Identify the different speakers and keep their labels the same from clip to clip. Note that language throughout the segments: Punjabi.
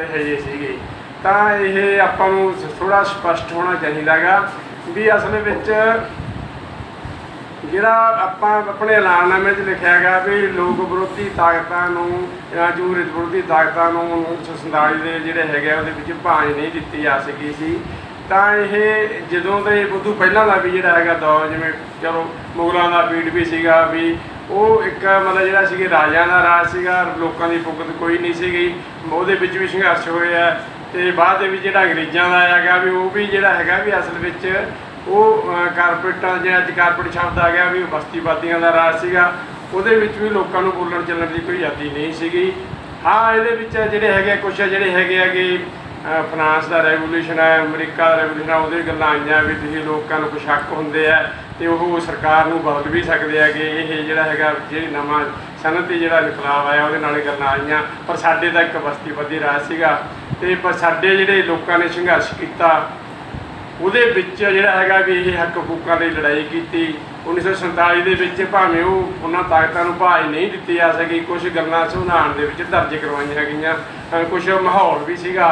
Speaker 1: ਤੇ ਹਜੇ ਸੀਗੇ। ਤਾਂ ਇਹ ਆਪਾਂ ਨੂੰ ਥੋੜਾ ਸਪਸ਼ਟ ਹੋਣਾ ਚਾਹੀਦਾਗਾ ਵੀ ਅਸਲ ਵਿੱਚ ਜਿਹੜਾ ਆਪਾਂ ਆਪਣੇ ਐਲਾਨਨਾਮੇ 'ਚ ਲਿਖਿਆ ਗਿਆ ਵੀ ਲੋਕ ਵਿਰੋਧੀ ਤਾਕਤਾਂ ਨੂੰ ਜਾਂ ਜਮਹੂਰੀਅਤ ਵਿਰੋਧੀ ਤਾਕਤਾਂ ਨੂੰ 1947 ਦੇ ਜਿਹੜੇ ਹੈਗੇ ਆ ਉਹਦੇ ਵਿੱਚ ਭਾਂਜ ਨਹੀਂ ਦਿੱਤੀ ਜਾ ਸਕੀ ਸੀ। ਤਾਂ ਇਹ ਜਦੋਂ ਦੇ ਉਦੋਂ ਪਹਿਲਾਂ ਦਾ ਵੀ ਜਿਹੜਾ ਹੈਗਾ ਦੌਰ, ਜਿਵੇਂ ਚਲੋ ਮੁਗਲਾਂ ਦਾ ਪੀੜ ਵੀ ਸੀਗਾ ਵੀ ਉਹ ਇੱਕ ਮਤਲਬ ਜਿਹੜਾ ਸੀਗੇ ਰਾਜਿਆਂ ਦਾ ਰਾਜ ਸੀਗਾ ਲੋਕਾਂ ਦੀ ਭੁਗਤ ਕੋਈ ਨਹੀਂ ਸੀਗੀ। ਉਹਦੇ ਵਿੱਚ ਵੀ ਸੰਘਰਸ਼ ਹੋਏ ਆ ਤੇ ਬਾਅਦ ਦੇ ਵਿੱਚ ਜਿਹੜਾ ਅੰਗਰੇਜ਼ਾਂ ਦਾ ਹੈਗਾ ਵੀ ਉਹ ਵੀ ਜਿਹੜਾ ਹੈਗਾ ਵੀ ਅਸਲ ਵਿੱਚ ਉਹ ਅਹ, ਕਾਰਪੋਰੇਟਾਂ ਜਿਹੜਾ ਅੱਜ ਕਾਰਪੋਰੇਟ ਸ਼ਬਦ ਆ ਗਿਆ ਵੀ ਬਸਤੀਵਾਦੀਆਂ ਦਾ ਰਾਜ ਸੀਗਾ। ਉਹਦੇ ਵਿੱਚ ਵੀ ਲੋਕਾਂ ਨੂੰ ਬੋਲਣ ਚੱਲਣ ਦੀ ਕੋਈ ਆਜ਼ਾਦੀ ਨਹੀਂ ਸੀਗੀ। ਹਾਂ ਇਹਦੇ ਵਿੱਚ ਜਿਹੜੇ ਹੈਗੇ ਕੁਝ ਜਿਹੜੇ ਹੈਗੇ ਹੈਗੇ ਅਹ, ਫਰਾਂਸ ਦਾ ਰੈਵੋਲੂਸ਼ਨ ਹੈ ਅਮਰੀਕਾ ਦਾ ਰੈਵੋਲੂਸ਼ਨ ਉਹਦੇ ਗੱਲਾਂ ਆਈਆਂ ਵੀ ਤੁਸੀਂ ਲੋਕਾਂ ਨੂੰ ਕੁਝ ਹੱਕ ਹੁੰਦੇ ਆ। ਤੇ ਉਹ ਸਰਕਾਰ ਨੂੰ ਬਦਲ ਵੀ ਸਕਦੇ ਹੈਗੇ। ਇਹ ਜਿਹੜਾ ਹੈਗਾ ਜਿਹੜੀ ਨਵਾਂ ਸਨਅਤੀ ਜਿਹੜਾ ਇਨਕਲਾਬ ਆਇਆ, ਉਹਦੇ ਨਾਲ ਗੱਲਾਂ ਆਈਆਂ। ਪਰ ਸਾਡੇ ਤਾਂ ਇੱਕ ਬਸਤੀਵਾਦੀ ਰਾਜ ਸੀਗਾ ਤੇ ਪਰ ਸਾਡੇ ਜਿਹੜੇ ਲੋਕਾਂ ਨੇ ਸੰਘਰਸ਼ ਕੀਤਾ, ਉਹਦੇ ਵਿੱਚ ਜਿਹੜਾ ਹੈਗਾ ਵੀ ਇਹ ਹੱਕ ਹਕੂਕਾਂ ਦੀ ਲੜਾਈ ਕੀਤੀ। 1947 ਦੇ ਵਿੱਚ ਭਾਵੇਂ ਉਹ ਉਹਨਾਂ ਤਾਕਤਾਂ ਨੂੰ ਭਾਜ ਨਹੀਂ ਦਿੱਤੀ ਜਾ ਸਕੀ ਕੁਝ ਗੱਲਾਂ ਸੁਧਾਰਨ ਦੇ ਵਿੱਚ ਦਰਜ ਕਰਵਾਈਆਂ ਗਈਆਂ। ਕੁਝ ਮਾਹੌਲ ਵੀ ਸੀਗਾ।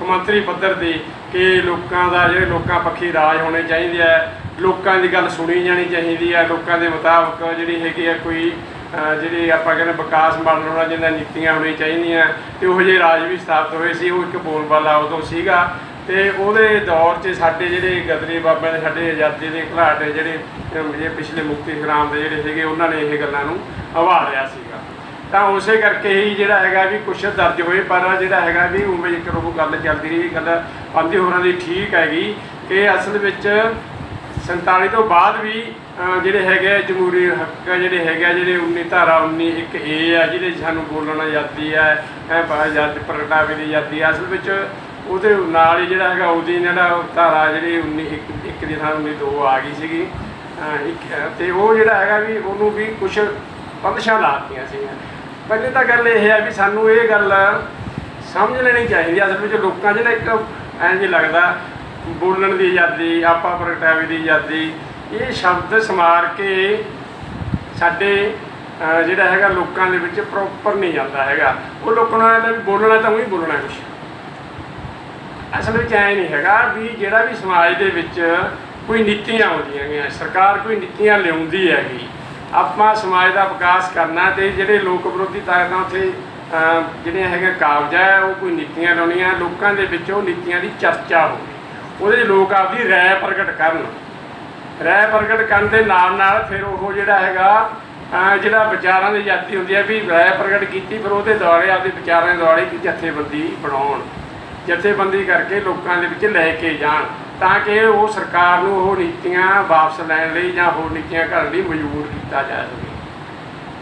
Speaker 1: ਕੌਮਾਂਤਰੀ ਪੱਧਰ ਤੇ ਕਿ ਲੋਕਾਂ ਦਾ, ਜਿਹੜੇ ਲੋਕਾਂ ਪੱਖੀ ਰਾਜ ਹੋਣੇ ਚਾਹੀਦੇ ਆ ਲੋਕਾਂ ਦੀ ਗੱਲ ਸੁਣੀ ਜਾਣੀ ਚਾਹੀਦੀ ਆ, ਲੋਕਾਂ ਦੇ ਮੁਤਾਬਕ ਜਿਹੜੀ ਹੈਗੀ ਆ ਕੋਈ, ਅਹ, ਜਿਹੜੀ ਆਪਾਂ ਕਹਿੰਦੇ ਵਿਕਾਸ ਮਾਡਲ ਹੋਣਾ ਜਿਹਨਾਂ ਨੀਤੀਆਂ ਹੋਣੀ ਚਾਹੀਦੀਆਂ। ਤੇ ਉਹ ਜਿਹੇ ਰਾਜ ਵੀ ਸਥਾਪਿਤ ਹੋਏ ਸੀ, ਉਹ ਇੱਕ ਬੋਲਬਾਲਾ ਉਦੋਂ ਸੀਗਾ। ਤੇ ਉਹਦੇ ਦੌਰ 'ਚ ਸਾਡੇ ਜਿਹੜੇ ਗਦਰੀ ਬਾਬਿਆਂ ਦੇ, ਸਾਡੇ ਆਜ਼ਾਦੀ ਦੇ ਘਲਾਟ ਜਿਹੜੇ ਅਮ ਪਿਛਲੇ ਮੁਕਤੀ ਸੰਗਰਾਮ ਦੇ ਜਿਹੜੇ ਸੀਗੇ ਉਹਨਾਂ ਨੇ ਇਹ ਗੱਲਾਂ ਨੂੰ ਆਵਾੜਿਆ ਸੀਗਾ। ਤਾਂ ਉਸੇ ਕਰਕੇ ਹੀ ਜਿਹੜਾ ਹੈਗਾ ਵੀ ਕੁਛ ਦਰਜ ਹੋਏ, ਪਰ ਜਿਹੜਾ ਹੈਗਾ ਵੀ ਉਵੇਂ ਇੱਕ ਉਹ ਗੱਲ ਚੱਲਦੀ ਰਹੀ, ਗੱਲ ਪੰਦੀ ਹੋਰਾਂ ਦੀ ਠੀਕ ਹੈਗੀ ਕਿ ਅਸਲ ਵਿੱਚ 47 ਤੋਂ ਬਾਅਦ ਵੀ ਜਿਹੜੇ ਹੈਗੇ ਆ ਜਮਹੂਰੀ ਹੱਕ ਜਿਹੜੇ ਹੈਗੇ ਆ ਜਿਹੜੇ 19 ਧਾਰਾ 19 ਇੱਕ ਏ ਆ ਜਿਹਦੇ ਸਾਨੂੰ ਬੋਲਣ ਆਜ਼ਾਦੀ ਹੈ ਹੈ ਆਜ਼ਾਦ ਪ੍ਰਗਟਾਵੇ ਦੀ ਆਜ਼ਾਦੀ ਆ। ਅਸਲ ਵਿੱਚ ਉਹਦੇ ਨਾਲ ਹੀ ਜਿਹੜਾ ਹੈਗਾ ਉਹਦੀ ਜਿਹੜਾ ਧਾਰਾ ਜਿਹੜੀ 19 ਇੱਕ ਇੱਕ ਦੀ ਥਾਂ 19 ਦੋ ਆ ਗਈ ਸੀਗੀ ਇੱਕ ਅਹ, ਤੇ ਉਹ ਜਿਹੜਾ ਹੈਗਾ ਵੀ ਉਹਨੂੰ ਵੀ ਕੁਝ ਬੰਦਸ਼ਾਂ ਲਾਤੀਆਂ ਸੀਗੀਆਂ ਪਹਿਲੇ ਤਾਂ ਗੱਲ ਇਹ ਹੈ ਵੀ ਸਾਨੂੰ ਇਹ ਗੱਲ ਸਮਝ ਲੈਣੀ ਚਾਹੀਦੀ ਅਸਲ ਵਿੱਚ ਲੋਕਾਂ ਜਿਹੜਾ ਇੱਕ ਐਂ ਜਿਹਾ ਲੱਗਦਾ ਬੋਲਣ ਦੀ ਆਜ਼ਾਦੀ, ਆਪਾ ਪ੍ਰਗਟਾਵੇ ਦੀ ਆਜ਼ਾਦੀ, ਇਹ ਸ਼ਬਦ ਸਮਾਰ ਕੇ ਸਾਡੇ ਜਿਹੜਾ ਹੈਗਾ ਲੋਕਾਂ ਦੇ ਵਿੱਚ ਪ੍ਰੋਪਰ ਨਹੀਂ ਜਾਂਦਾ ਹੈਗਾ। ਉਹ ਲੋਕਾਂ ਨੂੰ ਬੋਲਣਾ ਤਾਂ ਉਹੀ ਬੋਲਣਾ ਕੁਛ। ਅਸਲ ਵਿੱਚ ਐ ਨਹੀਂ ਹੈਗਾ ਵੀ ਜਿਹੜਾ ਵੀ ਸਮਾਜ ਦੇ ਵਿੱਚ ਕੋਈ ਨੀਤੀਆਂ ਆਉਂਦੀਆਂ ਗਈਆਂ, ਸਰਕਾਰ ਕੋਈ ਨੀਤੀਆਂ ਲਿਆਉਂਦੀ ਹੈਗੀ, ਆਪਾਂ ਸਮਾਜ ਦਾ ਵਿਕਾਸ ਕਰਨਾ ਤੇ ਜਿਹੜੇ ਲੋਕ ਵਿਰੋਧੀ ਤਾਕਤਾਂ ਉੱਥੇ ਜਿਹੜੀਆਂ ਹੈਗੀਆਂ ਕਾਬਜ਼ਾ ਹੈ, ਉਹ ਕੋਈ ਨੀਤੀਆਂ ਲਾਉਣੀਆਂ, ਲੋਕਾਂ ਦੇ ਵਿੱਚ ਉਹ ਨੀਤੀਆਂ ਦੀ ਚਰਚਾ ਹੋਵੇ ਉਹਦੇ 'ਚ ਲੋਕ ਆਪਦੀ ਰਾਏ ਪ੍ਰਗਟ ਕਰਨ। ਰਾਏ ਪ੍ਰਗਟ ਕਰਨ ਦੇ ਨਾਲ ਨਾਲ ਫਿਰ ਉਹ ਜਿਹੜਾ ਹੈਗਾ ਜਿਹੜਾ ਵਿਚਾਰਾਂ ਦੀ ਆਜ਼ਾਦੀ ਹੁੰਦੀ ਹੈ ਵੀ ਰਾਏ ਪ੍ਰਗਟ ਕੀਤੀ, ਫਿਰ ਉਹਦੇ ਦੁਆਲੇ ਆਪਦੇ ਵਿਚਾਰਾਂ ਦੇ ਦੁਆਲੇ ਇੱਕ ਜਥੇਬੰਦੀ ਬਣਾਉਣ। ਜਥੇਬੰਦੀ ਕਰਕੇ ਲੋਕਾਂ ਦੇ ਵਿੱਚ ਲੈ ਕੇ ਜਾਣ ਤਾਂ ਕਿ ਉਹ ਸਰਕਾਰ ਨੂੰ ਉਹ ਨੀਤੀਆਂ ਵਾਪਸ ਲੈਣ ਲਈ ਜਾਂ ਹੋਰ ਨੀਤੀਆਂ ਕਰਨ ਲਈ ਮਜਬੂਰ ਕੀਤਾ ਜਾ ਸਕੇ।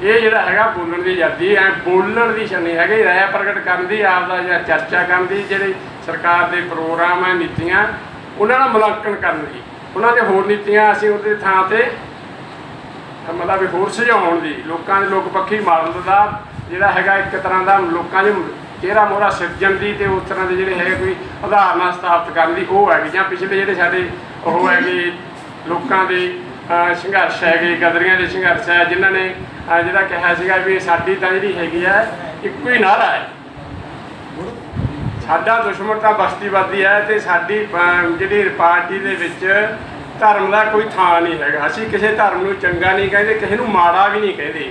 Speaker 1: ਇਹ ਜਿਹੜਾ ਹੈਗਾ ਬੋਲਣ ਦੀ ਆਜ਼ਾਦੀ ਐ ਬੋਲਣ ਦੀ ਸ਼ਨੀ ਹੈਗੀ, ਰਾਇ ਪ੍ਰਗਟ ਕਰਨ ਦੀ, ਆਪ ਦਾ ਜਾਂ ਚਰਚਾ ਕਰਨ ਦੀ, ਜਿਹੜੇ ਸਰਕਾਰ ਦੇ ਪ੍ਰੋਗਰਾਮ ਹੈ, ਨੀਤੀਆਂ ਉਹਨਾਂ ਦਾ ਮੁਲਾਂਕਣ ਕਰਨ ਦੀ ਉਹਨਾਂ ਦੇ ਹੋਰ ਨੀਤੀਆਂ ਅਸੀਂ ਉਹਦੇ ਥਾਂ ਤੇ ਮਤਲਬ ਹੋਰ ਸੁਝਾਉਣ ਦੀ, ਲੋਕਾਂ ਦੇ ਲੋਕ ਪੱਖੀ ਮਾਡਲ ਦਾ ਜਿਹੜਾ ਹੈਗਾ ਇੱਕ ਤਰ੍ਹਾਂ ਦਾ ਲੋਕਾਂ ਦੇ ਚਿਹਰਾ ਮੋਹਰਾ ਸਿਰਜਣ ਦੀ ਤੇ ਉਸ ਤਰ੍ਹਾਂ ਦੇ ਜਿਹੜੇ ਹੈਗੇ ਕੋਈ ਉਦਾਹਰਨਾਂ ਸਥਾਪਿਤ ਕਰਨ ਦੀ ਉਹ ਹੈਗੀ ਜਾਂ ਪਿਛਲੇ ਜਿਹੜੇ ਸਾਡੇ ਉਹ ਹੈਗੇ ਲੋਕਾਂ ਦੇ ਸੰਘਰਸ਼ ਹੈਗੇ, ਗਦਰੀਆਂ ਦੇ ਸੰਘਰਸ਼ ਹੈ, ਜਿਨ੍ਹਾਂ ਨੇ ਜਿਹੜਾ ਕਿਹਾ ਸੀਗਾ ਵੀ ਸਾਡੀ ਤਾਂ ਜਿਹੜੀ ਹੈਗੀ ਹੈ, ਇੱਕੋ ਹੀ ਨਾਰਾ ਹੈ। ਸਾਡਾ ਦੁਸ਼ਮਣ ਤਾਂ ਬਸਤੀਵਾਦੀ ਹੈ ਤੇ ਸਾਡੀ ਜਿਹੜੀ ਪਾਰਟੀ ਦੇ ਵਿੱਚ ਧਰਮ ਦਾ ਕੋਈ ਥਾਂ ਨਹੀਂ ਹੈਗਾ। ਅਸੀਂ ਕਿਸੇ ਧਰਮ ਨੂੰ ਚੰਗਾ ਨਹੀਂ ਕਹਿੰਦੇ, ਕਿਸੇ ਨੂੰ ਮਾੜਾ ਵੀ ਨਹੀਂ ਕਹਿੰਦੇ।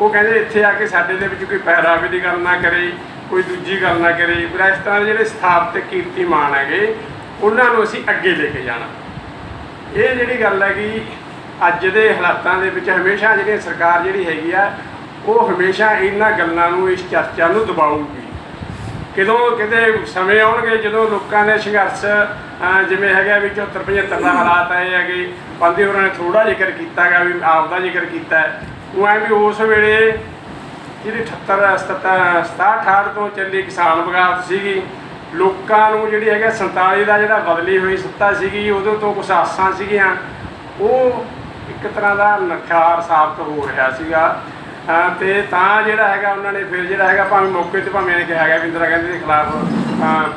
Speaker 1: ਉਹ ਕਹਿੰਦੇ ਇੱਥੇ ਆ ਕੇ ਸਾਡੇ ਦੇ ਵਿੱਚ ਕੋਈ ਪਹਿਰਾਵੇ ਦੀ ਗੱਲ ਨਾ ਕਰੇ, ਕੋਈ ਦੂਜੀ ਗੱਲ ਨਾ ਕਰੇ। ਪਰ ਇਸ ਤਰ੍ਹਾਂ ਦੇ ਜਿਹੜੇ ਸਥਾਪਿਤ ਕੀਰਤੀਮਾਨ ਹੈਗੇ, ਉਹਨਾਂ ਨੂੰ ਅਸੀਂ ਅੱਗੇ ਲੈ ਕੇ ਜਾਣਾ। ਇਹ ਜਿਹੜੀ ਗੱਲ ਹੈਗੀ, ਅੱਜ ਦੇ ਹਾਲਾਤਾਂ ਦੇ ਵਿੱਚ ਹਮੇਸ਼ਾ ਜਿਹੜੀ ਸਰਕਾਰ ਜਿਹੜੀ ਹੈਗੀ ਆ, ਉਹ ਹਮੇਸ਼ਾ ਇਹਨਾਂ ਗੱਲਾਂ ਨੂੰ, ਇਸ ਚਰਚਾ ਨੂੰ ਦਬਾਊਗੀ। ਕਿਦੋਂ ਕਿਤੇ ਸਮੇਂ ਆਉਣਗੇ, ਜਦੋਂ ਲੋਕਾਂ ਦੇ ਸੰਘਰਸ਼ ਜਿਵੇਂ ਹੈਗਾ ਵੀ 74 75 ਦਾ ਹਾਲਾਤ ਆਏ ਹੈਗੇ, ਬੰਦੇ ਹੋਰਾਂ ਨੇ ਥੋੜਾ ਜ਼ਿਕਰ ਕੀਤਾ ਹੈਗਾ ਵੀ ਆਪ ਦਾ ਜ਼ਿਕਰ ਕੀਤਾ। ਉਹ ਐ ਵੀ ਉਸ ਵੇਲੇ ਜਿਹੜੀ 78 77 67 ਤੋਂ ਚੱਲੀ ਕਿਸਾਨ ਬਗਾਵਤ ਸੀਗੀ, ਲੋਕਾਂ ਨੂੰ ਜਿਹੜੀ ਹੈਗਾ 47 ਦਾ ਜਿਹੜਾ ਬਦਲੀ ਹੋਈ ਸੱਤਾ ਸੀਗੀ ਉਦੋਂ ਤੋਂ ਕੁਝ ਆਸਾਂ ਸੀਗੀਆਂ। ਉਹ ਇੱਕ ਤਰ੍ਹਾਂ ਦਾ ਨਖਿਆਰ ਸਾਬਤ ਹੋ ਰਿਹਾ ਸੀਗਾ। ਤੇ ਤਾਂ ਜਿਹੜਾ ਹੈਗਾ ਉਹਨਾਂ ਨੇ ਫਿਰ ਜਿਹੜਾ ਹੈਗਾ ਭਾਵੇਂ ਮੌਕੇ ਤੇ ਭਾਵੇਂ ਇਹ ਕਿਹਾ ਹੈਗਾ ਵੀ ਇੰਦਰਾ ਗਾਂਧੀ ਦੇ ਖਿਲਾਫ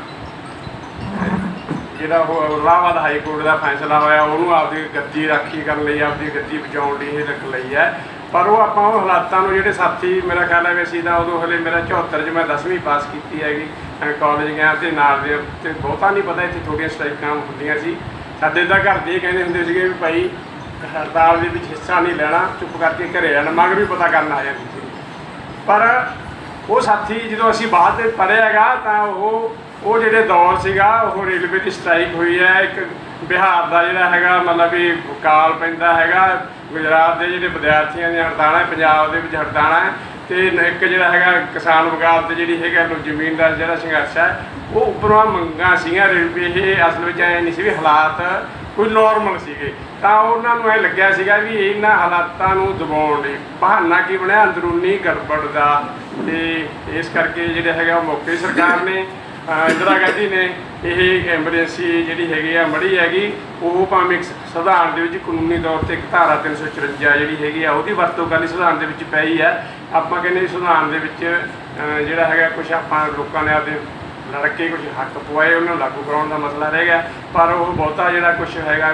Speaker 1: ਜਿਹੜਾ ਉਹ ਇਲਾਹਾਬਾਦ ਹਾਈ ਕੋਰਟ ਦਾ ਫੈਸਲਾ ਹੋਇਆ, ਉਹਨੂੰ ਆਪਦੀ ਗੱਦੀ ਰਾਖੀ ਕਰਨ ਲਈ, ਆਪਦੀ ਗੱਦੀ ਬਚਾਉਣ ਲਈ ਇਹ ਰੱਖ ਲਈ ਹੈ। ਪਰ ਉਹ ਆਪਾਂ ਉਹ ਹਾਲਾਤਾਂ ਨੂੰ ਜਿਹੜੇ ਸਾਥੀ ਮੇਰਾ ਖਿਆਲ ਹੈ ਵੀ ਅਸੀਂ ਤਾਂ ਉਦੋਂ ਹਲੇ ਮੇਰਾ 74 ਚ ਮੈਂ 10ਵੀਂ ਪਾਸ ਕੀਤੀ ਹੈਗੀ ਕਾਲਜ ਗਿਆ ਤੇ ਨਾਲ ਦੇ ਤੇ ਬਹੁਤਾ ਨਹੀਂ ਪਤਾ ਇੱਥੇ ਛੋਟੀਆਂ ਸਟ੍ਰਾਈਕਾਂ ਹੁੰਦੀਆਂ ਸੀ। ਸਾਡੇ ਤਾਂ ਘਰ ਦੇ ਇਹ ਕਹਿੰਦੇ ਹੁੰਦੇ ਸੀਗੇ ਵੀ ਭਾਈ ਹੜਤਾਲ ਦੇ ਵਿੱਚ ਹਿੱਸਾ ਨਹੀਂ ਲੈਣਾ, ਚੁੱਪ ਕਰਕੇ ਘਰੇ ਜਾਣਾ ਮਗਰ ਵੀ ਪਤਾ ਕਰਨ ਆ ਜਾਂਦੀ ਸੀ ਪਰ ਉਹ ਸਾਥੀ ਜਦੋਂ ਅਸੀਂ ਬਾਅਦ ਦੇ ਪੜ੍ਹਿਆਗਾ ਤਾਂ ਉਹ ਉਹ ਜਿਹੜੇ ਦੌਰ ਸੀਗਾ, ਉਹ ਰੇਲਵੇ ਦੀ ਸਟ੍ਰਾਈਕ ਹੋਈ ਹੈ। ਇੱਕ ਬਿਹਾਰ ਦਾ ਜਿਹੜਾ ਹੈਗਾ, ਮਤਲਬ ਵੀ ਕਾਲ ਪੈਂਦਾ ਹੈਗਾ। ਗੁਜਰਾਤ ਦੇ ਜਿਹੜੇ ਵਿਦਿਆਰਥੀਆਂ ਦੀਆਂ ਹੜਤਾਲਾਂ, ਪੰਜਾਬ ਦੇ ਵਿੱਚ ਹੜਤਾਲਾਂ ਹੈ। ਤੇ ਇੱਕ ਜਿਹੜਾ ਹੈਗਾ, ਕਿਸਾਨ ਵਿਕਾਸ ਤੇ ਜਿਹੜੀ ਹੈਗਾ, ਲੋ ਜ਼ਮੀਨ ਦਾ ਜਿਹੜਾ ਸੰਘਰਸ਼ ਹੈ, ਉਹ ਉੱਪਰੋਂ ਮੰਗਾਂ ਸੀਗੀਆਂ ਰੇਲਵੇ, ਇਹ ਅਸਲ ਵਿੱਚ ਐ ਨਹੀਂ ਸੀ ਵੀ ਹਾਲਾਤ ਕੋਈ ਨਾਰਮਲ ਸੀਗੇ। ਤਾਂ ਉਹਨਾਂ ਨੂੰ ਇਹ ਲੱਗਿਆ ਸੀਗਾ ਵੀ ਇਹਨਾਂ ਹਾਲਾਤਾਂ ਨੂੰ ਦਬਾਉਣ ਲਈ ਬਹਾਨਾ ਕੀ ਬਣਿਆ, ਅੰਦਰੂਨੀ ਗੜਬੜ ਦਾ। ਤੇ ਇਸ ਕਰਕੇ ਜਿਹੜੇ ਹੈਗਾ ਉਹ ਮੌਕੇ ਸਰਕਾਰ ਨੇ ਇੰਦਰਾ ਗਾਂਧੀ ਨੇ ਇਹ ਐਮਰਜੈਂਸੀ ਜਿਹੜੀ ਹੈਗੀ ਆ ਮੜੀ ਹੈਗੀ, ਉਹ ਭਾਵੇਂ ਇੱਕ ਸੰਵਿਧਾਨ ਦੇ ਵਿੱਚ ਕਾਨੂੰਨੀ ਤੌਰ ਤੇ ਇੱਕ ਧਾਰਾ 354 ਜਿਹੜੀ ਹੈਗੀ ਆ, ਉਹਦੀ ਵਰਤੋਂ ਕਰਨੀ ਸੰਵਿਧਾਨ ਦੇ ਵਿੱਚ ਪਈ ਆ। ਆਪਾਂ ਕਹਿੰਦੇ ਸੰਵਿਧਾਨ ਦੇ ਵਿੱਚ ਜਿਹੜਾ ਹੈਗਾ ਕੁਝ ਆਪਾਂ ਲੋਕਾਂ ਨੇ ਆਪਦੇ ਲੜਕੇ ਕੁਝ ਹੱਕ ਪਵਾਏ, ਉਹਨਾਂ ਨੂੰ ਲਾਗੂ ਕਰਾਉਣ ਦਾ ਮਸਲਾ ਰਹਿ ਗਿਆ। ਪਰ ਉਹ ਬਹੁਤਾ ਜਿਹੜਾ ਕੁਝ ਹੈਗਾ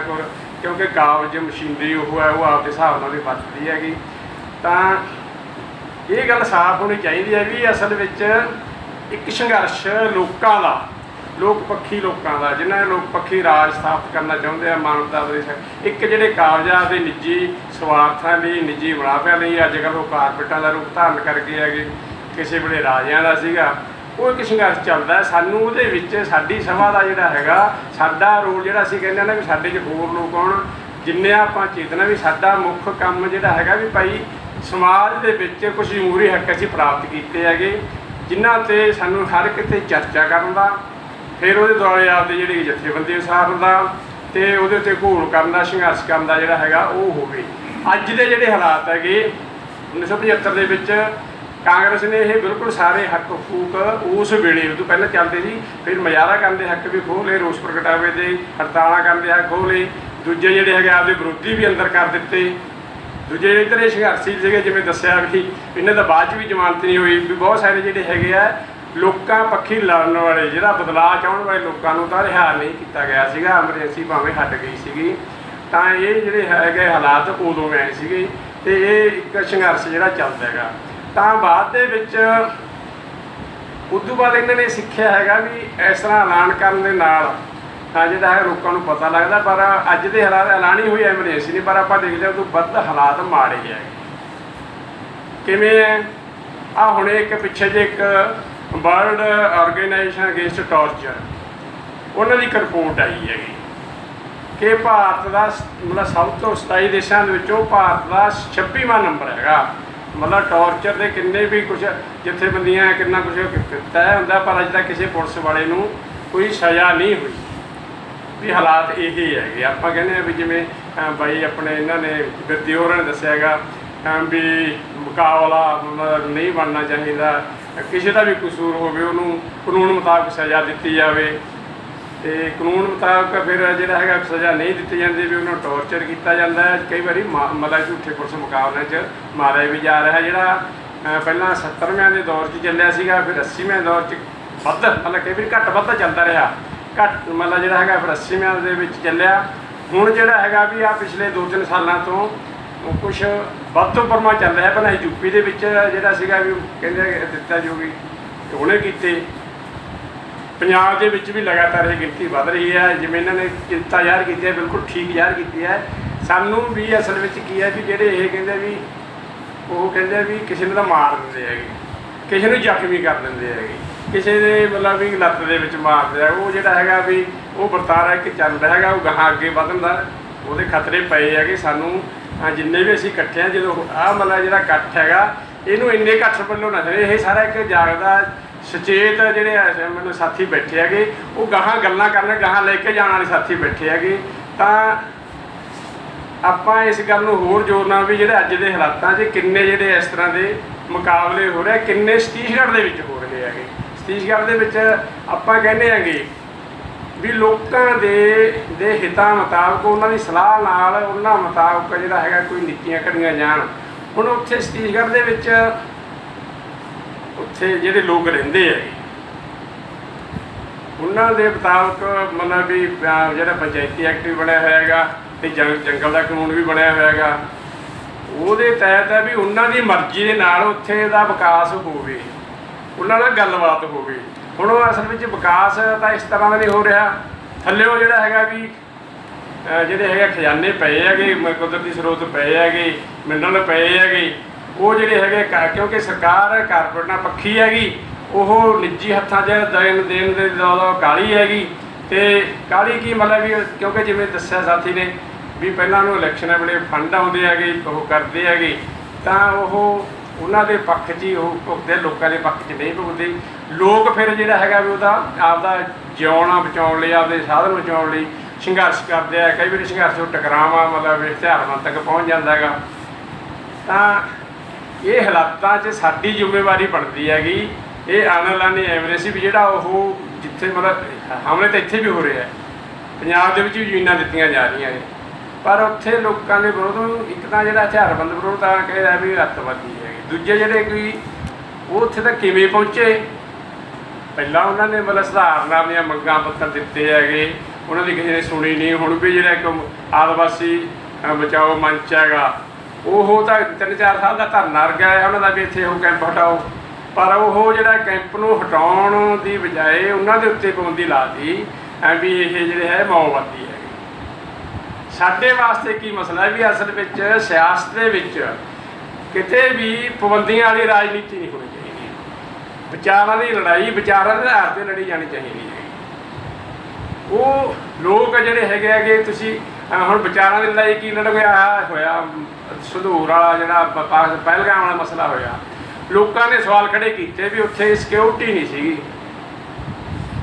Speaker 1: ਕਿਉਂਕਿ ਕਾਬਜ ਮਸ਼ੀਨਰੀ, ਉਹ ਹੈ, ਉਹ ਆਪਦੇ ਹਿਸਾਬ ਨਾਲ ਵੀ ਵਰਤਦੀ ਹੈਗੀ। ਤਾਂ ਇਹ ਗੱਲ ਸਾਫ਼ ਹੋਣੀ ਚਾਹੀਦੀ ਹੈ ਵੀ ਅਸਲ ਵਿੱਚ ਇੱਕ ਸੰਘਰਸ਼ ਲੋਕਾਂ ਦਾ, ਲੋਕ ਪੱਖੀ ਲੋਕਾਂ ਦਾ, ਜਿਨ੍ਹਾਂ ਨੇ ਲੋਕ ਪੱਖੀ ਰਾਜ ਸਥਾਪਿਤ ਕਰਨਾ ਚਾਹੁੰਦੇ ਆ, ਮਾਨਵਤਾ ਦੇ ਇੱਕ ਜਿਹੜੇ ਕਾਗਜ਼ਾਂ ਦੇ ਨਿੱਜੀ ਸਵਾਰਥਾਂ ਲਈ, ਨਿੱਜੀ ਮੁਨਾਫਿਆਂ ਲਈ ਅੱਜ ਕੱਲ੍ਹ ਉਹ ਕਾਰਪੋਰੇਟਾਂ ਦਾ ਰੂਪ ਧਾਰਨ ਕਰ ਗਏ ਹੈਗੇ। ਕਿਸੇ ਵੇਲੇ ਰਾਜਿਆਂ ਦਾ ਸੀਗਾ ਉਹ ਇੱਕ ਸੰਘਰਸ਼ ਚੱਲਦਾ ਸਾਨੂੰ ਉਹਦੇ ਵਿੱਚ ਸਾਡੀ ਸਭਾ ਦਾ ਜਿਹੜਾ ਹੈਗਾ, ਸਾਡਾ ਰੋਲ ਜਿਹੜਾ ਅਸੀਂ ਕਹਿੰਦੇ ਆ ਨਾ ਵੀ ਸਾਡੇ 'ਚ ਹੋਰ ਲੋਕ ਆਉਣ, ਜਿੰਨੇ ਆਪਾਂ ਚੇਤਨਾ ਵੀ ਸਾਡਾ ਮੁੱਖ ਕੰਮ ਜਿਹੜਾ ਹੈਗਾ ਵੀ ਭਾਈ ਸਮਾਜ ਦੇ ਵਿੱਚ ਕੁਝ ਜਮਹੂਰੀ ਹੱਕ ਅਸੀਂ ਪ੍ਰਾਪਤ ਕੀਤੇ ਹੈਗੇ, ਜਿਨ੍ਹਾਂ ਤੇ ਸਾਨੂੰ ਹਰ ਕਿਤੇ ਚਰਚਾ ਕਰਨ ਦਾ, ਫਿਰ ਉਹਦੇ ਦੁਆਲੇ ਆਪਦੇ ਜਿਹੜੀ ਜਥੇਬੰਦੀ ਉਸਾਰਨ ਦਾ ਤੇ ਉਹਦੇ ਉੱਤੇ ਘੋਲ ਕਰਨ ਦਾ, ਸੰਘਰਸ਼ ਕਰਨ ਦਾ ਜਿਹੜਾ ਹੈਗਾ ਉਹ ਹੋਵੇ। ਅੱਜ ਦੇ ਜਿਹੜੇ ਹਾਲਾਤ ਹੈਗੇ 1975 ਦੇ ਵਿੱਚ ਕਾਂਗਰਸ ਨੇ ਇਹ ਬਿਲਕੁਲ ਸਾਰੇ ਹੱਕ ਹਕੂਕ ਉਸ ਵੇਲੇ ਤੋਂ ਪਹਿਲਾਂ ਚੱਲਦੇ ਸੀ ਫਿਰ ਮਜ਼ਾਰਾ ਕਰਨ ਦੇ ਹੱਕ ਵੀ ਖੋਹ ਲਏ, ਰੋਸ ਪ੍ਰਗਟਾਵੇ ਦੇ, ਹੜਤਾਲਾਂ ਕਰਨ ਦੇ ਹੱਕ ਖੋਹ ਲਏ। ਦੂਜੇ ਜਿਹੜੇ ਹੈਗੇ ਆਪਦੇ ਵਿਰੋਧੀ ਵੀ ਅੰਦਰ ਕਰ ਦਿੱਤੇ। ਦੂਜੇ ਇੱਧਰ ਇਹ ਸੰਘਰਸ਼ੀ ਸੀਗੇ, ਜਿਵੇਂ ਦੱਸਿਆ ਵੀ, ਇਹਨਾਂ ਦਾ ਬਾਅਦ ਚ ਵੀ ਜ਼ਮਾਨਤ ਨਹੀਂ ਹੋਈ। ਵੀ ਬਹੁਤ ਸਾਰੇ ਜਿਹੜੇ ਹੈਗੇ ਆ, ਲੋਕਾਂ ਪੱਖੀ ਲੜਨ ਵਾਲੇ, ਜਿਹੜਾ ਬਦਲਾਅ ਚਾਹਣ ਵਾਲੇ ਲੋਕਾਂ ਨੂੰ ਤਾਂ ਰਿਹਾ ਨਹੀਂ ਕੀਤਾ ਗਿਆ ਸੀਗਾ। ਐਮਰਜੈਂਸੀ ਭਾਵੇਂ ਹਟ ਗਈ ਸੀਗੀ। ਤਾਂ ਇਹ ਜਿਹੜੇ ਹੈਗੇ ਹਾਲਾਤ ਉਦੋਂ ਆਏ ਸੀਗੇ। ਤੇ ਇਹ ਇੱਕ ਸੰਘਰਸ਼ ਜਿਹੜਾ ਚੱਲਦਾ ਹੈਗਾ। ਤਾਂ ਬਾਅਦ ਦੇ ਵਿੱਚ ਉਦੋਂ ਬਾਅਦ ਇਹਨਾਂ ਨੇ ਸਿੱਖਿਆ ਹੈਗਾ ਵੀ ਇਸ ਤਰ੍ਹਾਂ ਐਲਾਨ ਕਰਨ ਦੇ ਨਾਲ ਤਾਂ ਜਿਹੜਾ ਹੈ ਲੋਕਾਂ ਨੂੰ ਪਤਾ ਲੱਗਦਾ, ਪਰ ਅੱਜ ਦੇ ਹਾਲਾਤ ਐਲਾਨੀ ਹੋਈ ਐਮਰਜੈਂਸੀ ਨਹੀਂ ਪਰ ਆਪਾਂ ਦੇਖਦੇ ਹਾਂ ਉਦੋਂ ਵੱਧ ਹਾਲਾਤ ਮਾੜੇ ਹੈ ਕਿਵੇਂ ਹੈ? ਆ ਹੁਣੇ ਇੱਕ ਪਿੱਛੇ ਜੇ ਇੱਕ ਵਰਲਡ ਆਰਗੇਨਾਈਜੇਸ਼ਨ ਅਗੇਂਸਟ ਟਾਰਚਰ ਉਹਨਾਂ ਦੀ ਇੱਕ ਰਿਪੋਰਟ ਆਈ ਹੈਗੀ ਕਿ ਭਾਰਤ ਦਾ ਮਤਲਬ ਸਭ ਤੋਂ 27 ਦੇਸ਼ਾਂ ਦੇ ਵਿੱਚੋਂ ਭਾਰਤ ਦਾ 26ਵਾਂ ਨੰਬਰ ਹੈਗਾ। ਮਤਲਬ ਟਾਰਚਰ ਦੇ ਕਿੰਨੇ ਵੀ ਕੁਝ ਜਥੇਬੰਦੀਆਂ ਕਿੰਨਾ ਕੁਝ ਤੈਅ ਹੁੰਦਾ, ਪਰ ਅਜੇ ਤੱਕ ਕਿਸੇ ਪੁਲਿਸ ਵਾਲੇ ਨੂੰ ਕੋਈ ਸਜ਼ਾ ਨਹੀਂ ਹੋਈ। ਵੀ ਹਾਲਾਤ ਇਹ ਹੀ ਹੈਗੇ। ਆਪਾਂ ਕਹਿੰਦੇ ਆ ਵੀ ਜਿਵੇਂ ਬਾਈ ਆਪਣੇ ਇਹਨਾਂ ਨੇ ਵਿਦਿਓਰਾਂ ਨੇ ਦੱਸਿਆ ਹੈਗਾ ਵੀ ਮੁਕਾਬਲਾ ਨਹੀਂ ਬਣਨਾ ਚਾਹੀਦਾ। ਕਿਸੇ ਦਾ ਵੀ ਕਸੂਰ ਹੋਵੇ, ਉਹਨੂੰ ਕਾਨੂੰਨ ਮੁਤਾਬਕ ਸਜ਼ਾ ਦਿੱਤੀ ਜਾਵੇ। ਤੇ ਕਾਨੂੰਨ ਮੁਤਾਬਕ ਫਿਰ ਜਿਹੜਾ ਹੈਗਾ ਸਜ਼ਾ ਨਹੀਂ ਦਿੱਤੀ ਜਾਂਦੀ ਵੀ ਉਹਨੂੰ ਟੌਰਚਰ ਕੀਤਾ ਜਾਂਦਾ ਹੈ। ਕਈ ਵਾਰੀ ਮਾ- ਮਤਲਬ ਝੂਠੇ ਪੁਲਿਸ ਮੁਕਾਬਲੇ 'ਚ ਮਾਰਿਆ ਵੀ ਜਾ ਰਿਹਾ ਜਿਹੜਾ ਪਹਿਲਾਂ 70ਵਿਆਂ ਦੇ ਦੌਰ 'ਚ ਚੱਲਿਆ ਸੀਗਾ, ਫਿਰ 80ਵਿਆਂ ਦੌਰ 'ਚ ਵੱਧ, ਮਤਲਬ ਕਈ ਵਾਰੀ ਘੱਟ ਵੱਧ ਚੱਲਦਾ ਰਿਹਾ। ਘੱਟ ਮਤਲਬ ਜਿਹੜਾ ਹੈਗਾ ਫਿਰ 80ਵਿਆਂ ਦੇ ਵਿੱਚ ਚੱਲਿਆ। ਹੁਣ ਜਿਹੜਾ ਹੈਗਾ ਵੀ ਆ ਪਿਛਲੇ 2-3 ਸਾਲਾਂ ਤੋਂ ਕੁਝ ਵੱਧ ਤੋਂ ਪਰਮਾ ਚੱਲ ਰਿਹਾ। ਪਹਿਲਾਂ ਯੂਪੀ ਦੇ ਵਿੱਚ ਜਿਹੜਾ ਸੀਗਾ ਵੀ ਕਹਿੰਦੇ ਦਿੱਤਾ ਜੋਗੀ ਉਹਨੇ ਕੀਤੇ। ਪੰਜਾਬ ਦੇ ਵਿੱਚ ਵੀ ਲਗਾਤਾਰ ਇਹ ਗਿਣਤੀ ਵੱਧ ਰਹੀ ਹੈ। ਜਿਵੇਂ ਇਹਨਾਂ ਨੇ ਚਿੰਤਾ ਜ਼ਾਹਰ ਕੀਤੀ ਹੈ, ਬਿਲਕੁਲ ਠੀਕ ਜ਼ਾਹਰ ਕੀਤੀ ਹੈ। ਸਾਨੂੰ ਵੀ ਅਸਲ ਵਿੱਚ ਕੀ ਹੈ ਵੀ ਜਿਹੜੇ ਇਹ ਕਹਿੰਦੇ ਵੀ, ਉਹ ਕਹਿੰਦੇ ਵੀ ਕਿਸੇ ਨੂੰ ਤਾਂ ਮਾਰ ਦਿੰਦੇ ਹੈਗੇ। ਕਿਸੇ ਨੂੰ ਜ਼ਖਮੀ ਕਰ ਦਿੰਦੇ ਹੈਗੇ। ਕਿਸੇ ਦੇ ਮਤਲਬ ਵੀ ਲੱਤ ਦੇ ਵਿੱਚ ਮਾਰਦੇ ਆ ਉਹ ਜਿਹੜਾ ਹੈਗਾ ਵੀ, ਉਹ ਵਰਤਾਰਾ ਕਿ ਚੱਲਦਾ ਹੈਗਾ, ਉਹ ਗਾਹਾਂ ਅੱਗੇ ਵਧਣ ਦਾ। ਉਹਦੇ ਖਤਰੇ ਪਏ ਹੈਗੇ ਸਾਨੂੰ। ਜਿੰਨੇ ਵੀ ਅਸੀਂ ਇਕੱਠੇ ਆ ਜਦੋਂ ਆਹ ਮਤਲਬ ਜਿਹੜਾ ਇਕੱਠ ਹੈਗਾ, ਇਹਨੂੰ ਇੰਨੇ ਇਕੱਠ ਵੱਲੋਂ ਨਾ ਚਾਹੀਏ ਇਹ ਸਾਰਾ ਇੱਕ ਜਾਗਦਾ ਸੁਚੇਤ ਜਿਹੜੇ ਆ ਮੈਨੂੰ ਸਾਥੀ ਬੈਠੇ ਹੈਗੇ, ਉਹ ਗਾਹਾਂ ਗੱਲਾਂ ਕਰਨ, ਗਾਹਾਂ ਲੈ ਕੇ ਜਾਣ ਵਾਲੇ ਸਾਥੀ ਬੈਠੇ ਹੈਗੇ। ਤਾਂ ਆਪਾਂ ਇਸ ਗੱਲ ਨੂੰ ਹੋਰ ਜੋੜਨਾ ਵੀ ਜਿਹੜੇ ਅੱਜ ਦੇ ਹਾਲਾਤਾਂ 'ਚ ਕਿੰਨੇ ਜਿਹੜੇ ਇਸ ਤਰ੍ਹਾਂ ਦੇ ਮੁਕਾਬਲੇ ਹੋ ਰਹੇ, ਕਿੰਨੇ ਛਤੀਸਗੜ੍ਹ ਦੇ ਵਿੱਚ ਹੋ ਰਹੇ ਹੈਗੇ। ਛਤੀਸਗੜ੍ਹ ਦੇ ਵਿੱਚ ਆਪਾਂ ਕਹਿੰਦੇ ਹੈਗੇ ਵੀ ਲੋਕਾਂ ਦੇ ਦੇ ਹਿੱਤਾਂ ਮੁਤਾਬਕ ਉਹਨਾਂ ਦੀ ਸਲਾਹ ਨਾਲ ਉਹਨਾਂ ਮੁਤਾਬਕ ਜਿਹੜਾ ਹੈਗਾ ਕੋਈ ਨੀਤੀਆਂ ਘੜੀਆਂ ਜਾਣ। ਹੁਣ ਉੱਥੇ ਛਤੀਸਗੜ੍ਹ ਦੇ ਵਿੱਚ ਉੱਥੇ ਜਿਹੜੇ ਲੋਕ ਰਹਿੰਦੇ ਹੈਗੇ ਉਹਨਾਂ ਦੇ ਮੁਤਾਬਕ ਮਤਲਬ ਵੀ ਜਿਹੜਾ ਪੰਚਾਇਤੀ ਐਕਟ ਵੀ ਬਣਿਆ ਹੋਇਆ ਹੈਗਾ ਤੇ ਜੰਗ- ਜੰਗਲ ਦਾ ਕਾਨੂੰਨ ਵੀ ਬਣਿਆ ਹੋਇਆ ਹੈਗਾ ਉਹਦੇ ਤਹਿਤ ਹੈ ਵੀ ਉਹਨਾਂ ਦੀ ਮਰਜ਼ੀ ਦੇ ਨਾਲ ਉੱਥੇ ਦਾ ਵਿਕਾਸ ਹੋਵੇ, ਉਹਨਾਂ ਨਾਲ ਗੱਲਬਾਤ ਹੋਵੇ। ਹੁਣ ਉਹ ਅਸਲ ਵਿੱਚ ਵਿਕਾਸ ਤਾਂ ਇਸ ਤਰ੍ਹਾਂ ਦਾ ਨਹੀਂ ਹੋ ਰਿਹਾ। ਥੱਲੇਓ ਜਿਹੜਾ ਹੈਗਾ ਵੀ ਜਿਹੜੇ ਹੈਗੇ ਖਜ਼ਾਨੇ ਪਏ ਹੈਗੇ ਕੁਦਰਤੀ ਸਰੋਤ ਪਏ ਹੈਗੇ, ਮਿਨਰਲ ਪਏ ਹੈਗੇ ਉਹ ਜਿਹੜੇ ਹੈਗੇ ਕ- ਕਿਉਂਕਿ ਸਰਕਾਰ ਕਾਰਪੋਰੇਟ ਨਾਲ ਪੱਖੀ ਹੈਗੀ, ਉਹ ਨਿੱਜੀ ਹੱਥਾਂ 'ਚ ਦੇਣ ਦੇਣ ਦੇ ਜ਼ਿਆਦਾ ਕਾਲੀ ਹੈਗੀ। ਤੇ ਕਾਲੀ ਕੀ ਮਤਲਬ ਵੀ, ਕਿਉਂਕਿ ਜਿਵੇਂ ਦੱਸਿਆ ਸਾਥੀ ਨੇ ਵੀ ਪਹਿਲਾਂ ਨੂੰ ਇਲੈਕਸ਼ਨਾਂ ਵੇਲੇ ਫੰਡ ਆਉਂਦੇ ਹੈਗੇ, ਉਹ ਕਰਦੇ ਹੈਗੇ, ਤਾਂ ਉਹ ਉਹਨਾਂ ਦੇ ਪੱਖ 'ਚ ਹੀ ਉਹ ਭੁਗਦੇ ਲੋਕਾਂ ਦੇ ਪੱਖ 'ਚ ਨਹੀਂ ਭੁਗਦੇ ਲੋਕ ਫਿਰ ਜਿਹੜਾ ਹੈਗਾ ਵੀ ਉਹਦਾ ਆਪਦਾ ਜਿਉਣਾ ਬਚਾਉਣ ਲਈ, ਆਪਦੇ ਸਾਧਨ ਬਚਾਉਣ ਲਈ ਸੰਘਰਸ਼ ਕਰਦੇ ਆ। ਕਈ ਵਾਰੀ ਸੰਘਰਸ਼ ਉਹ ਟਕਰਾਵਾਂ ਮਤਲਬ ਇਸ਼ਤਿਹਾਰਾਂ ਤੱਕ ਪਹੁੰਚ ਜਾਂਦਾ ਹੈਗਾ। ਤਾਂ ਇਹ ਹਾਲਾਤਾਂ 'ਚ ਸਾਡੀ ਜ਼ਿੰਮੇਵਾਰੀ ਬਣਦੀ ਹੈਗੀ। ਇਹ ਆਨਲਾਈਨ ਐਵਰੇਸੀ ਵੀ ਜਿਹੜਾ ਉਹ ਜਿੱਥੇ ਮਤਲਬ ਹਮਲੇ ਤਾਂ ਇੱਥੇ ਵੀ ਹੋ ਰਿਹਾ ਆ ਪੰਜਾਬ ਦੇ ਵਿੱਚ ਵੀ ਜ਼ਮੀਨਾਂ ਦਿੱਤੀਆਂ ਜਾ ਰਹੀਆਂ ਨੇ। ਪਰ ਉੱਥੇ ਲੋਕਾਂ ਦੇ ਵਿਰੋਧ ਇੱਕ ਤਾਂ ਜਿਹੜਾ ਹਥਿਆਰਬੰਦ ਵਿਰੋਧ ਤਾਂ ਕਹਿੰਦਾ ਵੀ ਅੱਤਵਾਦੀ ਹੈਗੇ ਦੂਜੇ ਜਿਹੜੇ ਕੋਈ ਉਹ ਉੱਥੇ ਤਾਂ ਕਿਵੇਂ ਪਹੁੰਚੇ? ਪਹਿਲਾਂ ਉਹਨਾਂ ਨੇ ਮਤਲਬ ਸੁਧਾਰਨ ਆਪਣੀਆਂ ਮੰਗਾਂ ਪੱਤਰ ਦਿੱਤੇ ਹੈਗੇ। ਉਹਨਾਂ ਦੀ ਕਿਸੇ ਨੇ ਸੁਣੀ ਨਹੀਂ। ਹੁਣ ਵੀ ਜਿਹੜਾ ਇੱਕ ਆਦਿਵਾਸੀ ਬਚਾਓ ਮੰਚ ਹੈਗਾ। ਉਹ ਤਾਂ ਤਿੰਨ ਚਾਰ ਸਾਲ ਦਾ ਧਰਨਾ ਰਗਾ ਹੈ, ਉਹਨਾਂ ਦਾ ਵੀ ਇੱਥੇ ਉਹ ਕੈਂਪ ਹਟਾਓ। ਪਰ ਉਹ ਜਿਹੜਾ ਕੈਂਪ ਨੂੰ ਹਟਾਉਣ ਦੀ ਬਜਾਏ ਉਹਨਾਂ ਦੇ ਉੱਤੇ ਪਾਬੰਦੀ ਲਾਤੀ, ਐ ਵੀ ਇਹ ਜਿਹੜੇ ਹੈ ਮਾਓਵਾਦੀ ਹੈਗੇ ਸਾਡੇ ਵਾਸਤੇ ਕੀ ਮਸਲਾ ਹੈ ਵੀ ਅਸਲ ਵਿੱਚ ਸਿਆਸਤ ਦੇ ਵਿੱਚ ਕਿਤੇ ਵੀ ਪਾਬੰਦੀਆਂ ਵਾਲੀ ਰਾਜਨੀਤੀ ਨਹੀਂ ਹੋਣੀ ਚਾਹੀਦੀ। ਵਿਚਾਰਾਂ ਦੀ ਲੜਾਈ, ਵਿਚਾਰਾਂ ਦੇ ਆਧਾਰ ਤੇ ਲੜੀ ਜਾਣੀ ਚਾਹੀਦੀ ਹੈ। ਉਹ ਲੋਕ ਜਿਹੜੇ ਹੈਗੇ ਹੈਗੇ, ਤੁਸੀਂ ਹੁਣ ਵਿਚਾਰਾਂ ਦੀ ਲੜਾਈ ਕੀ ਲੜ ਗਿਆ ਆਹ ਹੋਇਆ, ਸੰਧੂਰ ਵਾਲਾ ਜਿਹੜਾ ਪਹਿਲਗਾਮ ਵਾਲਾ ਮਸਲਾ ਹੋਇਆ। ਲੋਕਾਂ ਨੇ ਸਵਾਲ ਖੜੇ ਕੀਤੇ ਵੀ ਉੱਥੇ ਸਿਕਿਉਰਿਟੀ ਨਹੀਂ ਸੀਗੀ।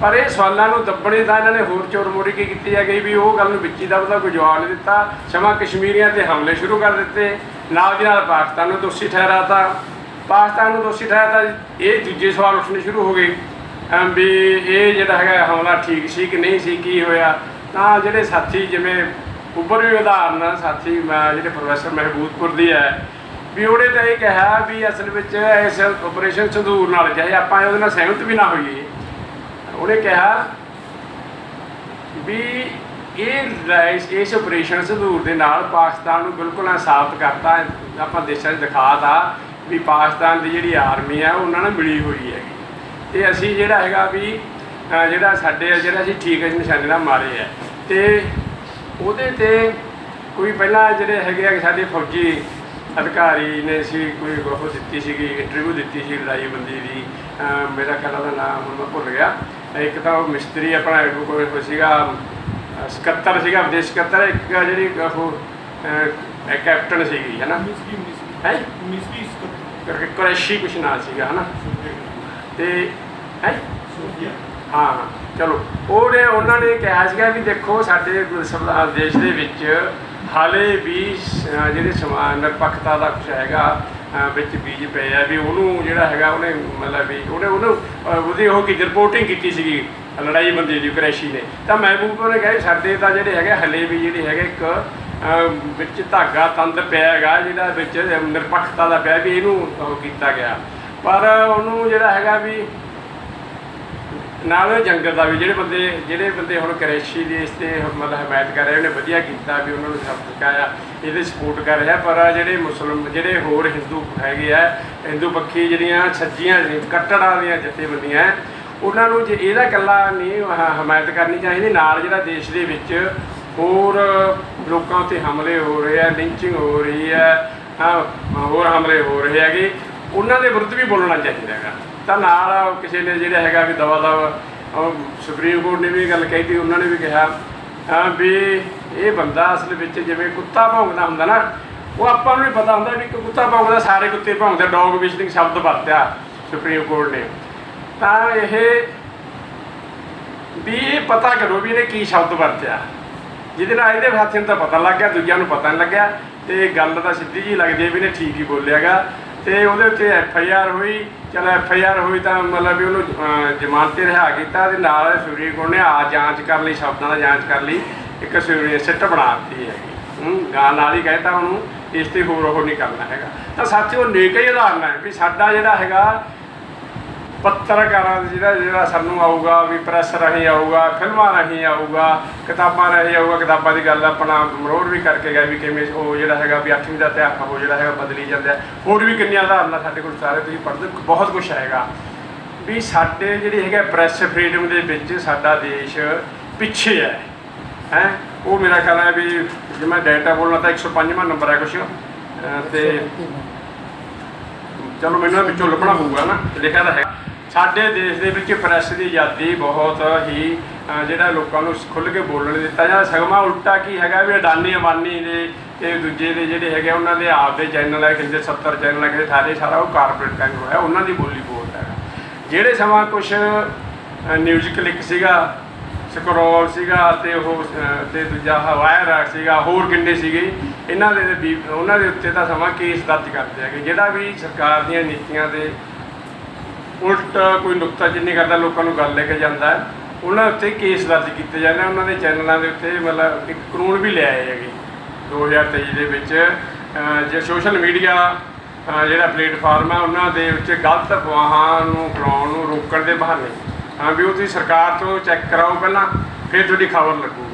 Speaker 1: ਪਰ ਇਹ ਸਵਾਲਾਂ ਨੂੰ ਦੱਬਣੇ ਦਾ ਇਹਨਾਂ ਨੇ ਹੋਰ ਚੋਰ ਮੋਰੀ ਕੀ ਕੀਤੀ ਹੈ ਗਈ ਵੀ ਉਹ ਗੱਲ ਨੂੰ ਵਿੱਚੀ ਦਾ ਉਹਦਾ ਕੋਈ ਜਵਾਬ ਨਹੀਂ ਦਿੱਤਾ। ਸਮਾਂ ਕਸ਼ਮੀਰੀਆਂ ਤੇ ਹਮਲੇ ਸ਼ੁਰੂ ਕਰ ਦਿੱਤੇ। ਨਾਲ ਦੀ ਨਾਲ ਪਾਕਿਸਤਾਨ ਨੂੰ ਦੋਸ਼ੀ ਠਹਿਰਾਤਾ। ਪਾਕਿਸਤਾਨ ਨੂੰ ਦੋਸ਼ੀ ਠਹਿਰਾਤਾ, ਇਹ ਦੂਜੇ ਸਵਾਲ ਉੱਠਣੇ ਸ਼ੁਰੂ ਹੋ ਗਏ। ਵੀ ਇਹ ਜਿਹੜਾ ਹੈਗਾ ਹਮਲਾ ਠੀਕ ਸੀ ਕਿ ਨਹੀਂ ਸੀ, ਕੀ ਹੋਇਆ। ਤਾਂ ਜਿਹੜੇ ਸਾਥੀ ਜਿਵੇਂ ਉੱਪਰ ਵੀ ਉਦਾਹਰਨ ਸਾਥੀ, ਮੈਂ ਜਿਹੜੇ ਪ੍ਰੋਫੈਸਰ ਮਹਿਬੂਬਪੁਰ ਦੀ ਹੈ, ਵੀ ਉਹਨੇ ਤਾਂ ਇਹ ਕਿਹਾ ਵੀ ਅਸਲ ਵਿੱਚ ਇਸ ਆਪਰੇਸ਼ਨ ਸੰਧੂਰ ਨਾਲ ਚਾਹੇ ਆਪਾਂ ਉਹਦੇ ਨਾਲ ਸਹਿਮਤ ਵੀ ਨਾ ਹੋਈਏ, ਉਹਨੇ ਕਿਹਾ ਵੀ ਇਹ ਇਸ ਆਪਰੇਸ਼ਨ ਸੰਧੂਰ ਦੇ ਨਾਲ ਪਾਕਿਸਤਾਨ ਨੂੰ ਬਿਲਕੁਲ ਐਂ ਸਾਬਤ ਕਰਤਾ, ਆਪਾਂ ਦੇਸ਼ਾਂ 'ਚ ਦਿਖਾਤਾ ਵੀ ਪਾਕਿਸਤਾਨ ਦੀ ਜਿਹੜੀ ਆਰਮੀ ਹੈ ਉਹਨਾਂ ਨਾਲ ਮਿਲੀ ਹੋਈ ਹੈਗੀ। ਤੇ ਅਸੀਂ ਜਿਹੜਾ ਹੈਗਾ ਵੀ ਜਿਹੜਾ ਸਾਡੇ ਜਿਹੜਾ ਅਸੀਂ ਠੀਕ ਹੈ ਨਿਸ਼ਾਨੇ ਨਾਲ ਮਾਰੇ ਹੈ ਤੇ ਉਹਦੇ ਤੇ ਕੋਈ ਪਹਿਲਾਂ ਜਿਹੜੇ ਹੈਗੇ ਆ ਸਾਡੇ ਫੌਜੀ ਅਧਿਕਾਰੀ ਨੇ ਸੀ ਕੋਈ ਉਹ ਦਿੱਤੀ ਸੀਗੀ ਇੰਟਰਵਿਊ ਦਿੱਤੀ ਸੀ ਲੜਾਈ ਬੰਦੀ ਦੀ ਮੇਰਾ ਖਿਆਲ ਉਹਦਾ ਨਾਮ ਹੁਣ ਮੈਂ ਭੁੱਲ ਗਿਆ। ਇੱਕ ਤਾਂ ਉਹ ਮਿਸਤਰੀ ਆਪਣਾ ਕੋਈ ਕੋਈ ਸੀਗਾ ਸਕੱਤਰ ਸੀਗਾ ਵਿਦੇਸ਼ ਸਕੱਤਰ ਇੱਕ ਜਿਹੜੀ ਉਹ ਕੈਪਟਨ ਸੀਗੀ ਹੈ? ਨਾ ਹੈ
Speaker 2: ਮਿਸਰੀ ਸਕੱਤਰ
Speaker 1: ਕਰਕੇ ਕੁਰੈਸ਼ੀ ਕੁਛ ਨਾਂ ਸੀਗਾ ਹੈ ਨਾ ਤੇ ਹੈ ਹਾਂ। ਚਲੋ ਉਹਨੇ ਉਹਨਾਂ ਨੇ ਕਿਹਾ ਸੀਗਾ ਵੀ ਦੇਖੋ ਸਾਡੇ ਸੰਵਿਧਾਨ ਦੇਸ਼ ਦੇ ਵਿੱਚ ਹਾਲੇ ਵੀ ਜਿਹੜੇ ਸਮਾਨ ਨਿਰਪੱਖਤਾ ਦਾ ਕੁਛ ਹੈਗਾ ਵਿੱਚ ਬੀਜ ਪਏ ਆ, ਵੀ ਉਹਨੂੰ ਜਿਹੜਾ ਹੈਗਾ ਉਹਨੇ ਮਤਲਬ ਵੀ ਉਹਨੇ ਉਹਨੂੰ ਉਹਦੀ ਉਹ ਕੀ ਰਿਪੋਰਟਿੰਗ ਕੀਤੀ ਸੀਗੀ, ਲੜਾਈ ਬੰਦੀ ਦੀ, ਕੁਰੈਸ਼ੀ ਨੇ। ਤਾਂ ਮਹਿਬੂਬ ਨੇ ਕਹੇ ਸਾਡੇ ਤਾਂ ਜਿਹੜੇ ਹੈਗੇ, ਹਲੇ ਵੀ ਜਿਹੜੇ ਹੈਗੇ ਇੱਕ ਵਿੱਚ ਧਾਗਾ, ਤੰਦ ਪਿਆ ਹੈਗਾ ਜਿਹੜਾ ਵਿੱਚ ਨਿਰਪੱਖਤਾ ਦਾ ਪਿਆ ਵੀ ਇਹਨੂੰ ਉਹ ਕੀਤਾ ਗਿਆ। ਪਰ ਉਹਨੂੰ ਜਿਹੜਾ ਹੈਗਾ ਵੀ ਨਾਲ ਉਹ ਜੰਗਲ ਦਾ ਵੀ ਜਿਹੜੇ ਬੰਦੇ ਜਿਹੜੇ ਬੰਦੇ ਹੁਣ ਕਰੇਸ਼ੀ ਦੇਸ਼ ਤੇ ਮਤਲਬ ਹਮਾਇਤ ਕਰ ਰਹੇ ਉਹਨੇ ਵਧੀਆ ਕੀਤਾ ਵੀ ਉਹਨਾਂ ਨੂੰ ਸਭ ਆ ਇਹਦੇ ਸਪੋਰਟ ਕਰ ਰਿਹਾ ਪਰ ਜਿਹੜੇ ਮੁਸਲਮ ਜਿਹੜੇ ਹੋਰ ਹਿੰਦੂ ਹੈਗੇ ਆ ਹਿੰਦੂ ਪੱਖੀ ਜਿਹੜੀਆਂ ਸੱਜੀਆਂ ਨੇ, ਕੱਟੜਾਂ ਦੀਆਂ ਜਥੇਬੰਦੀਆਂ ਉਹਨਾਂ ਨੂੰ ਜੇ ਇਹਦਾ ਇਕੱਲਾ ਨਹੀਂ ਹ- ਹਮਾਇਤ ਕਰਨੀ ਚਾਹੀਦੀ ਨਾਲ ਜਿਹੜਾ ਦੇਸ਼ ਦੇ ਵਿੱਚ ਹੋਰ ਲੋਕਾਂ ਉੱਤੇ ਹਮਲੇ ਹੋ ਰਹੇ ਆ ਲਿੰਚਿੰਗ ਹੋ ਰਹੀ ਹੈ ਹੋਰ ਹਮਲੇ ਹੋ ਰਹੇ ਹੈਗੇ ਉਹਨਾਂ ਦੇ ਵਿਰੁੱਧ ਵੀ ਬੋਲਣਾ ਚਾਹੀਦਾ ਹੈਗਾ। ਤਾਂ ਨਾਲ ਕਿਸੇ ਨੇ ਜਿਹੜਾ ਹੈਗਾ ਵੀ ਦਵਾ ਦਵਾ ਸੁਪਰੀਮ ਕੋਰਟ ਨੇ ਵੀ ਇਹ ਗੱਲ ਕਹੀ ਤੀ ਉਹਨਾਂ ਨੇ ਵੀ ਕਿਹਾ ਵੀ ਇਹ ਬੰਦਾ ਅਸਲ ਵਿੱਚ ਜਿਵੇਂ ਕੁੱਤਾ ਭੌਂਕਦਾ ਹੁੰਦਾ ਨਾ, ਉਹ ਆਪਾਂ ਨੂੰ ਨਹੀਂ ਪਤਾ ਹੁੰਦਾ ਵੀ ਕੁੱਤਾ ਭੌਂਕਦਾ, ਸਾਰੇ ਕੁੱਤੇ ਭੌਂਕਦੇ, ਡੌਗ ਵਿਜ਼ਿਟਿੰਗ ਸ਼ਬਦ ਵਰਤਿਆ ਸੁਪਰੀਮ ਕੋਰਟ ਨੇ। ਤਾਂ ਇਹ ਵੀ ਇਹ ਪਤਾ ਕਰੋ ਵੀ ਇਹਨੇ ਕੀ ਸ਼ਬਦ ਵਰਤਿਆ। ਜਿਹਦੇ ਨਾਲ ਇਹਦੇ ਸਾਥੀ ਨੂੰ ਤਾਂ ਪਤਾ ਲੱਗ ਗਿਆ, ਦੂਜਿਆਂ ਨੂੰ ਪਤਾ ਨਹੀਂ ਲੱਗਿਆ, ਤੇ ਗੱਲ ਤਾਂ ਸਿੱਧੀ ਜੀ ਲੱਗਦੀ ਹੈ ਵੀ ਇਹਨੇ ਠੀਕ ਹੀ ਬੋਲਿਆਗਾ। ਤੇ ਉਹਦੇ ਉੱਤੇ ਐਫ ਆਈ ਆਰ ਹੋਈ। ਚਲ ਐਫ ਆਈ ਆਰ ਹੋਈ ਤਾਂ ਮਤਲਬ ਵੀ ਉਹਨੂੰ ਅਹ, ਜ਼ਮਾਨਤ ਤੇ ਰਿਹਾ ਕੀਤਾ ਤੇ ਨਾਲ ਸੁਪਰੀਮ ਕੋਰਟ ਨੇ ਆ ਜਾਂਚ ਕਰ ਲਈ ਸ਼ਬਦਾਂ ਦਾ ਜਾਂਚ ਕਰ ਲਈ। ਇੱਕ ਸੁਪਰੀਮ ਸਿੱਟ ਬਣਾ ਦਿੱਤੀ ਹੈਗੀ ਹੂੰ ਗਾਂ ਨਾਲ ਹੀ ਕਹਿਤਾ ਉਹਨੂੰ ਇਸ ਤੇ ਹੋਰ ਉਹ ਨਹੀਂ ਕਰਨਾ ਹੈਗਾ। ਤਾਂ ਸਾਥੀਓ ਨੇਕ ਹੀ ਉਦਾਹਰਨ ਹੈ ਵੀ ਸਾਡਾ ਜਿਹੜਾ ਹੈਗਾ ਪੱਤਰਕਾਰਾਂ ਦਾ ਜਿਹੜਾ ਜਿਹੜਾ ਸਾਨੂੰ ਆਊਗਾ ਵੀ ਪ੍ਰੈਸ ਰਾਹੀਂ ਆਊਗਾ ਫਿਲਮਾਂ ਰਾਹੀਂ ਆਊਗਾ ਕਿਤਾਬਾਂ ਰਾਹੀਂ ਆਊਗਾ ਕਿਤਾਬਾਂ ਦੀ ਗੱਲ ਆਪਣਾ ਮਰੋੜ ਵੀ ਕਰਕੇ ਗਏ ਵੀ ਕਿਵੇਂ ਉਹ ਜਿਹੜਾ ਹੈਗਾ ਵੀ 8ਵੀਂ ਦਾ ਇਤਿਹਾਸ ਉਹ ਜਿਹੜਾ ਹੈਗਾ ਬਦਲੀ ਜਾਂਦਾ। ਹੋਰ ਵੀ ਕਿੰਨੀਆਂ ਉਦਾਹਰਨਾਂ ਸਾਡੇ ਕੋਲ ਸਾਰੇ ਤੁਸੀਂ ਪੜ੍ਹਦੇ ਬਹੁਤ ਕੁਝ ਹੈਗਾ। ਵੀ ਸਾਡੇ ਜਿਹੜੀ ਹੈਗਾ ਪ੍ਰੈਸ ਫਰੀडम ਦੇ ਵਿੱਚ ਸਾਡਾ ਦੇਸ਼ ਪਿੱਛੇ ਹੈ। ਹੈ? ਉਹ ਮੇਰਾ ਖਿਆਲ ਹੈ ਵੀ ਜੇ ਮੈਂ ਡਾਟਾ ਬੋਲਣਾ ਤਾਂ 105ਵਾਂ ਨੰਬਰ ਹੈ ਕੁਛ। ਤੇ ਚਲੋ ਮੈਨੂੰ ਵਿੱਚੋਂ ਲੱਭਣਾ ਪਊਗਾ ਨਾ ਲਿਖਿਆ ਤਾਂ ਹੈ ਸਾਡੇ ਦੇਸ਼ ਦੇ ਵਿੱਚ ਪ੍ਰੈਸ ਦੀ ਆਜ਼ਾਦੀ ਬਹੁਤ ਹੀ ਜਿਹੜਾ ਲੋਕਾਂ ਨੂੰ ਖੁੱਲ੍ਹ ਕੇ ਬੋਲਣ ਦਿੱਤਾ ਜਾਂਦਾ। ਸਗਮਾ ਉਲਟਾ ਕੀ ਹੈਗਾ ਵੀ ਅਡਾਨੀ ਅਮਾਨੀ ਦੇ ਤੇ ਦੂਜੇ ਦੇ ਜਿਹੜੇ ਹੈਗੇ ਉਹਨਾਂ ਦੇ ਆਪ ਦੇ ਚੈਨਲ ਹੈ ਕਿਸੇ ਦੇ 70 ਚੈਨਲ ਹੈ ਕਿਸੇ ਸਾਰੇ ਸਾਰਾ ਉਹ ਕਾਰਪੋਰੇਟ ਕੰਮ ਹੋਇਆ ਉਹਨਾਂ ਦੀ ਬੋਲੀ ਬੋਲਦਾ ਹੈ। ਜਿਹੜੇ ਸਮਾਂ ਕੁਝ ਨਿਊਜ਼ ਕਲਿੱਕ ਸੀਗਾ ਸਕਰੋਲ ਸੀਗਾ ਤੇ ਉਹ ਅਹ, ਤੇ ਦੂਜਾ ਹਵਾਇਰ ਸੀਗਾ ਹੋਰ ਕਿੰਨੇ ਸੀਗੇ ਇਹਨਾਂ ਦੇ ਵੀ ਉਹਨਾਂ ਦੇ ਉੱਤੇ ਤਾਂ ਸਮਾਂ ਕੇਸ ਦਰਜ ਕਰਦੇ ਹੈਗੇ। ਜਿਹੜਾ ਵੀ ਸਰਕਾਰ ਦੀਆਂ ਨੀਤੀਆਂ ਦੇ ਉਲਟ ਕੋਈ ਨੁਕਤਾਚੀਨੀ ਕਰਦਾ ਲੋਕਾਂ ਨੂੰ ਗੱਲ ਲੈ ਕੇ ਜਾਂਦਾ ਹੈ। ਉਹਨਾਂ ਉੱਤੇ ਕੇਸ ਦਰਜ ਕੀਤੇ ਜਾਂਦੇ ਆ, ਉਹਨਾਂ ਦੇ ਚੈਨਲਾਂ ਦੇ ਉੱਤੇ ਮਤਲਬ ਇੱਕ ਕਾਨੂੰਨ ਵੀ ਲਿਆਏ ਹੈਗੇ। 2023 ਦੇ ਵਿੱਚ ਅਹ, ਜੇ ਸੋਸ਼ਲ ਮੀਡੀਆ ਜਿਹੜਾ ਪਲੇਟਫਾਰਮ ਹੈ ਉਹਨਾਂ ਦੇ ਵਿੱਚ ਗਲਤ ਅਫਵਾਹਾਂ ਨੂੰ ਫੈਲਾਉਣ ਨੂੰ ਰੋਕਣ ਦੇ ਬਹਾਨੇ। ਹਾਂ ਵੀ ਉਹ ਤੁਸੀਂ ਸਰਕਾਰ ਤੋਂ ਚੈੱਕ ਕਰਾਓ ਪਹਿਲਾਂ ਫਿਰ ਤੁਹਾਡੀ ਖਬਰ ਲੱਗੂਗੀ।